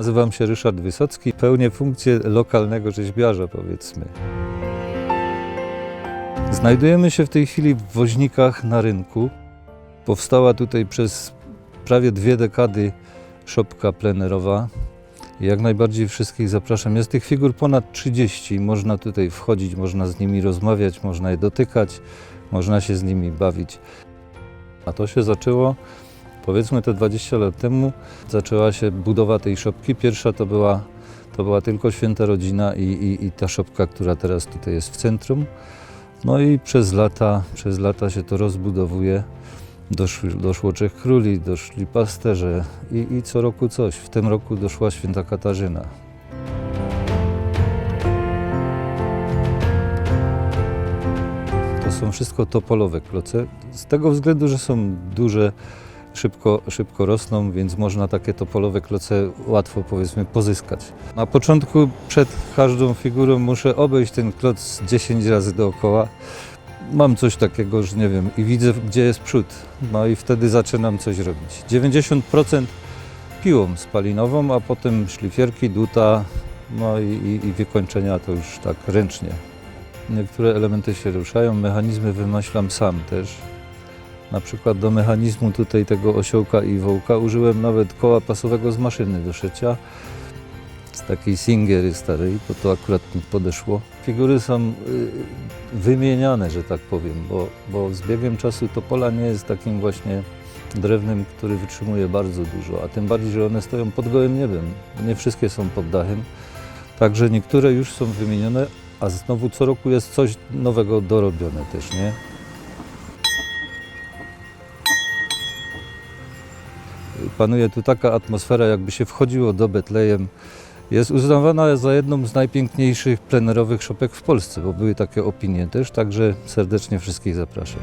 Nazywam się Ryszard Wysocki, pełnię funkcję lokalnego rzeźbiarza powiedzmy. Znajdujemy się w tej chwili w Woźnikach na rynku. Powstała tutaj przez prawie dwie dekady szopka plenerowa. Jak najbardziej wszystkich zapraszam. Jest tych figur ponad 30. Można tutaj wchodzić, można z nimi rozmawiać, można je dotykać, można się z nimi bawić. A to się zaczęło powiedzmy te 20 lat temu. Zaczęła się budowa tej szopki. Pierwsza to była, to była tylko Święta Rodzina i, i, i ta szopka, która teraz tutaj jest w centrum. No i przez lata, przez lata się to rozbudowuje. Doszły, doszło Trzech Króli, doszli pasterze i, i co roku coś. W tym roku doszła Święta Katarzyna. To są wszystko topolowe kloce, z tego względu, że są duże, szybko, szybko rosną, więc można takie topolowe kloce łatwo powiedzmy pozyskać. Na początku przed każdą figurą muszę obejść ten kloc 10 razy dookoła. Mam coś takiego, że nie wiem, i widzę gdzie jest przód, no i wtedy zaczynam coś robić. 90% piłą spalinową, a potem szlifierki, duta, no i, i, i wykończenia to już tak ręcznie. Niektóre elementy się ruszają, mechanizmy wymyślam sam też. Na przykład do mechanizmu tutaj tego osiołka i wołka użyłem nawet koła pasowego z maszyny do szycia. Z takiej Singery starej, bo to akurat mi podeszło. Figury są y, wymieniane, że tak powiem, bo, bo z biegiem czasu topola nie jest takim właśnie drewnem, który wytrzymuje bardzo dużo, a tym bardziej, że one stoją pod gołym niebem. Nie wszystkie są pod dachem. Także niektóre już są wymienione, a znowu co roku jest coś nowego dorobione też, nie? Panuje tu taka atmosfera, jakby się wchodziło do Betlejem. Jest uznawana za jedną z najpiękniejszych plenerowych szopek w Polsce, bo były takie opinie też, także serdecznie wszystkich zapraszam.